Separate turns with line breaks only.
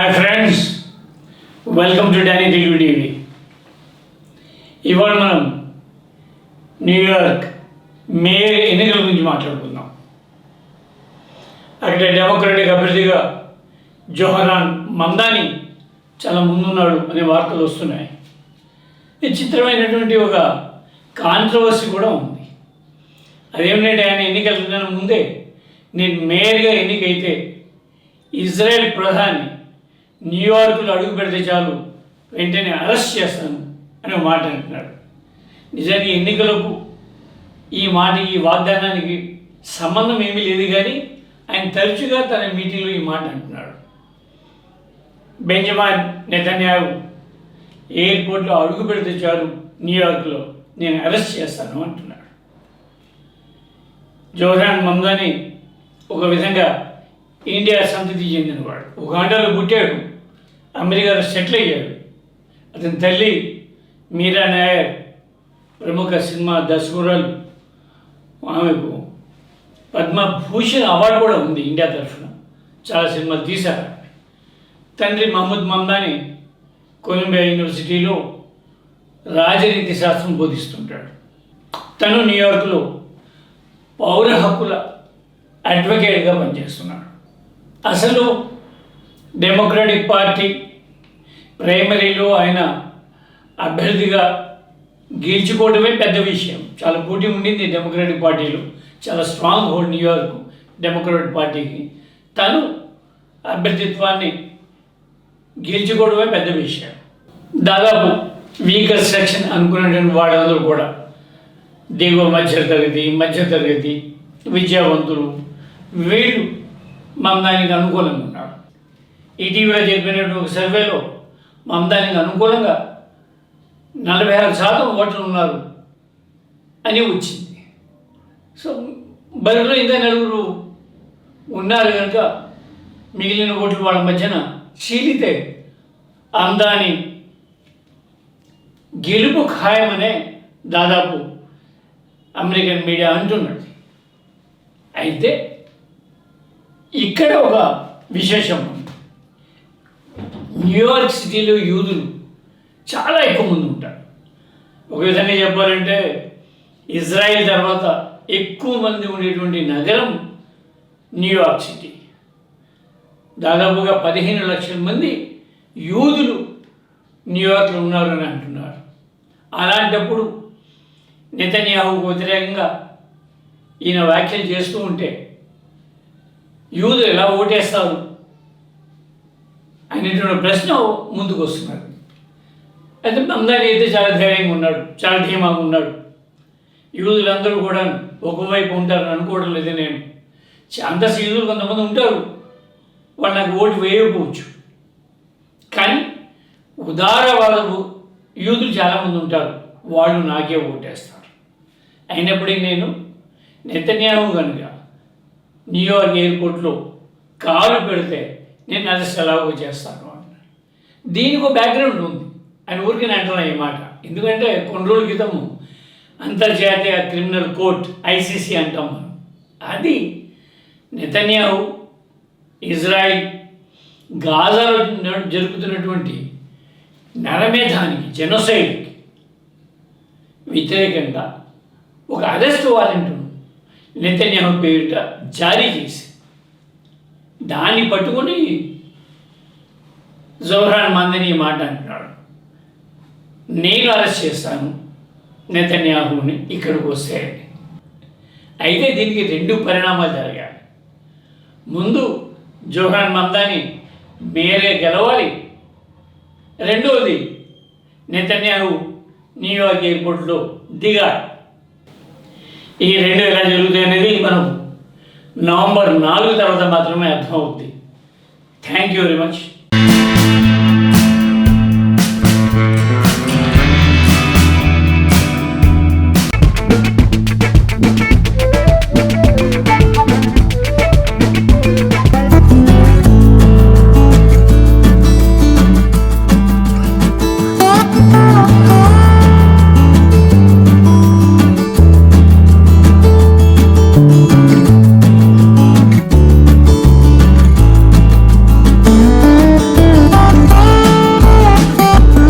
Hi friends welcome to Danny Telugu TV ఇవాళ మనం New York mayor ఎన్నికల గురించి మాట్లాడుకుందాం. అక్కడ డెమోక్రటిక్ అభ్యర్థిగా జోహరాన్ మందాని చాలా ముందున్నాడు అనే వార్తలు వస్తున్నాయి. విచిత్రమైనటువంటి చిత్రమైనటువంటి ఒక కాంట్రవర్సీ కూడా ఉంది. అదేమిటంటే ఆయన ఎన్నికల ముందే నేను మేయర్గా ఎన్నికైతే ఇజ్రాయెల్ ప్రధాని న్యూయార్క్లో అడుగు పెడితే చాలు వెంటనే అరెస్ట్ చేస్తాను అని మాట అంటున్నాడు. నిజానికి ఎన్నికలకు ఈ మాట ఈ వాగ్దానానికి సంబంధం ఏమీ లేదు కానీ ఆయన తరచుగా తన మీటింగ్లో ఈ మాట అంటున్నాడు. బెంజమాన్ నెతన్యాహు ఎయిర్పోర్ట్లో అడుగు పెడితే చాలు న్యూయార్క్లో నేను అరెస్ట్ చేస్తాను అంటున్నాడు. జోహరాన్ మమ్దాని ఒక విధంగా ఇండియా సంతతి చెందినవాడు. ఉగాండాలో పుట్టాడు. అమెరికాలో సెటిల్ అయ్యాడు. అతని తల్లి మీరా నాయర్ ప్రముఖ సినిమా దశగురాలు ఆమెకు పద్మభూషణ్ అవార్డు కూడా ఉంది ఇండియా తరఫున. చాలా సినిమాలు తీశారు తండ్రి మహమ్మద్ మమ్దాని కొలంబియా యూనివర్సిటీలో రాజనీతి శాస్త్రం బోధిస్తుంటాడు. తను న్యూయార్క్లో పౌర హక్కుల అడ్వకేట్గా పనిచేస్తున్నాడు. అసలు డెమోక్రటిక్ పార్టీ ప్రైమరీలో ఆయన అభ్యర్థిగా గెలుచుకోవడమే పెద్ద విషయం. చాలా పోటీ ఉండింది డెమోక్రటిక్ పార్టీలో చాలా స్ట్రాంగ్ హోల్డ్ న్యూయార్క్ డెమోక్రటిక్ పార్టీకి తను అభ్యర్థిత్వాన్ని గెలుచుకోవడమే పెద్ద విషయం. దాదాపు వీకర్ సెక్షన్ అనుకునేటువంటి వాళ్ళందరూ కూడా దిగువ మధ్య మధ్యతరగతి మధ్య విద్యావంతులు వీళ్ళు మందానికి అనుకూలంగా ఇటీవల జరిపినటువంటి ఒక సర్వేలో మమదానికి అనుకూలంగా నలభై ఆరు శాతం ఓట్లు ఉన్నారు అని వచ్చింది. సో బరిలో ఇంకా నలుగురు ఉన్నారు కనుక మిగిలిన ఓట్లు వాళ్ళ మధ్యన చీలితే అందాని గెలుపు ఖాయమనే దాదాపు అమెరికన్ మీడియా అంటున్నది. అయితే ఇక్కడ ఒక విశేషం ఉంది. న్యూయార్క్ సిటీలో యూదులు చాలా ఎక్కువ మంది ఉంటారు. ఒక విధంగా చెప్పాలంటే ఇజ్రాయెల్ తర్వాత ఎక్కువ మంది ఉండేటువంటి నగరం న్యూయార్క్ సిటీ దాదాపుగా పదిహేను లక్షల మంది యూదులు న్యూయార్క్లో ఉన్నారు అని అంటున్నారు. అలాంటప్పుడు నితన్యాహుకు వ్యతిరేకంగా ఈయన వ్యాఖ్యలు చేస్తూ ఉంటే యూదులు ఎలా ఓటేస్తారు? అనేటువంటి ప్రశ్న ముందుకు వస్తున్నారు అయితే మందాని అయితే చాలా ధైర్యంగా ఉన్నాడు చాలా ధీమాగా ఉన్నాడు. యూదులందరూ కూడా ఒకవైపు ఉంటారని అనుకోవడం లేదు నేను. అంత యూదులు కొంతమంది ఉంటారు. వాళ్ళు నాకు ఓటు వేయకపోవచ్చు. కానీ ఉదారవాదపు యూదులు చాలామంది ఉంటారు. వాళ్ళు నాకే ఓటేస్తారు. అయినప్పటికీ నేను నెతన్యాహు కనుక న్యూయార్క్ ఎయిర్పోర్ట్లో కారు పెడితే నేను అరెస్ట్ ఎలాగో చేస్తాను అన్నాడు దీనికి ఒక బ్యాక్గ్రౌండ్ ఉంది. ఆయన ఊరికి అంటున్నా ఈ మాట. ఎందుకంటే కొన్ని రోజుల క్రితము అంతర్జాతీయ క్రిమినల్ కోర్ట్ ఐసీసీ అంటాం మనం. అది నెతన్యాహు ఇజ్రాయిల్ గాజాలో జరుపుతున్నటువంటి నరమేధానికి జెనోసైడ్కి వ్యతిరేకంగా ఒక అరెస్ట్ వారెంట్ను నెతన్యాహు పేరిట జారీ చేసి దాన్ని పట్టుకొని జోహ్రాన్ మందని మాట అంటున్నాడు. నేను అరెస్ట్ చేస్తాను నెతన్యాహుని ఇక్కడికి వస్తే. అయితే దీనికి రెండు పరిణామాలు జరిగాయి. ముందు జోహ్రాన్ మందాని మేరే గెలవాలి. రెండవది నెతన్యాహు న్యూయార్క్ ఎయిర్పోర్ట్లో దిగాడు ఈ రెండు ఎలా జరుగుతాయి నవంబర్ నాలుగు తర్వాత మాత్రమే అర్థమవుద్ది థ్యాంక్ యూ వెరీ మచ్